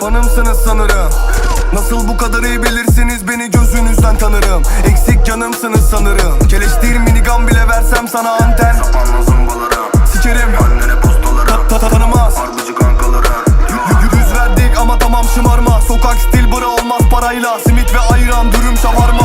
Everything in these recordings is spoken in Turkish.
Fanımsınız sanırım. Nasıl bu kadar iyi bilirsiniz beni gözünüzden tanırım. Eksik canımsınız sanırım. Keleştir minigam bile versem sana anten. Sapanla zımbalarım Sikerim. Annene postalarım ta ta Tanımaz. Harbıcı kankalarım Yüz verdik ama tamam şımarma Sokak stil bura olmaz parayla. Simit ve ayran dürüm şavarma.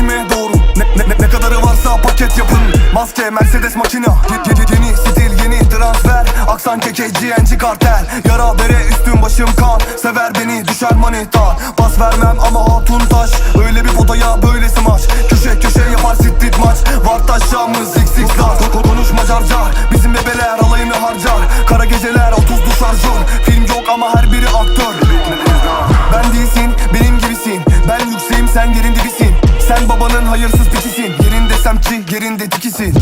Sikime doğru? Ne, ne, ne, ne kadarı varsa paket yapın. Maske Mercedes makina. Ye- ye- Yeni stil yeni transfer. Aksan keke GNG kartel. Yara bere üstüm başım kan. Sever beni düşer manita Pas vermem ama hatun taş. Öyle bir potaya böyle smaç. Köşe köşe yapar street maç. Var taşağımız xx lar. Ko- Konuşma car car Bizim bebeler alayını harcar. Kara geceler 30 duş şarjör Film yok ama her biri aktör. Ben değilsin benim gibisin. Ben yükseğim sen yerin dibisin sen babanın hayırsız piçisin Yerin desem ki yerinde dikisin.